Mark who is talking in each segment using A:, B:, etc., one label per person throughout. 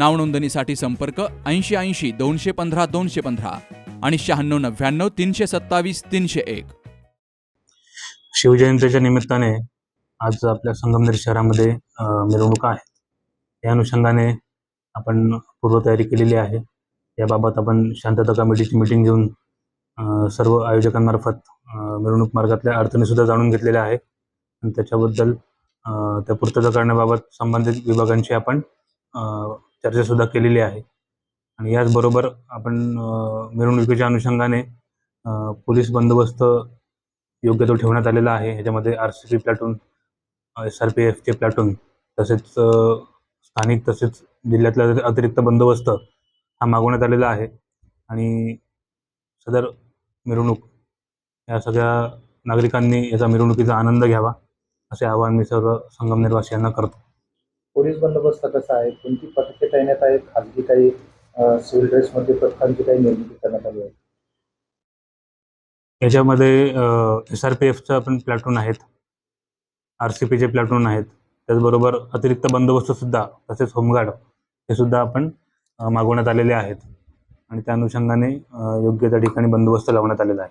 A: नावनोंदणीसाठी संपर्क ऐंशी ऐंशी दोनशे पंधरा दोनशे पंधरा आणि शहाण्णव नव्याण्णव तीनशे सत्तावीस तीनशे एक.
B: शिवजयंतीच्या निमित्ताने आज आपल्या संगमनेर शहरामध्ये मिरवणुका आहेत या अनुषंगाने आपण पूर्वतयारी केलेली आहे. याबाबत आपण शांतता कमिटीची मिटिंग घेऊन सर्व आयोजकांमार्फत मिरवणूक मार्गातल्या अडचणीसुद्धा जाणून घेतलेल्या आहे आणि त्याच्याबद्दल त्या पूर्तता करण्याबाबत संबंधित विभागांशी आपण चर्चासुद्धा केलेली आहे. आणि याचबरोबर आपण मिरवणुकीच्या अनुषंगाने पोलीस बंदोबस्त योग्य तो ठेवण्यात आलेला आहे. ह्याच्यामध्ये R C P platoon S R P एफचे platoon तसेच स्थानिक तसेच जिल्ह्यातला अतिरिक्त बंदोबस्त हा मागवण्यात आलेला आहे. आणि सदर मिरवणूक या सगळ्या नागरिकांनी याचा मिरवणुकीचा आनंद घ्यावा असे आवाहन मी सर्व संगमनेरवासियांना करतो.
C: पोलीस बंदोबस्त कसा आहे? कोणती पथके तैनात आहेत? खाजगी काही सिव्हिल ड्रेसमध्ये पथकांची काही निर्मिती करण्यात आली आहे?
B: याच्यामध्ये एस आर पी एफचं पण प्लॅटून आहेत. आर सी पीचे प्लॅटून आहेत. त्याचबरोबर अतिरिक्त बंदोबस्तसुद्धा तसेच होमगार्ड हे सुद्धा आपण मागवण्यात आलेले आहेत. आणि त्या अनुषंगाने योग्य त्या ठिकाणी बंदोबस्त लावण्यात आलेला आहे.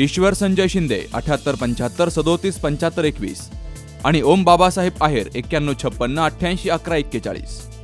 A: ईश्वर संजय शिंदे अठ्याहत्तर पंच्याहत्तर सदोतीस पंच्याहत्तर एकवीस. आणि ओम बाबासाहेब आहेर एक्क्याण्णव छप्पन्न अठ्ठ्याऐंशी अकरा एक्केचाळीस.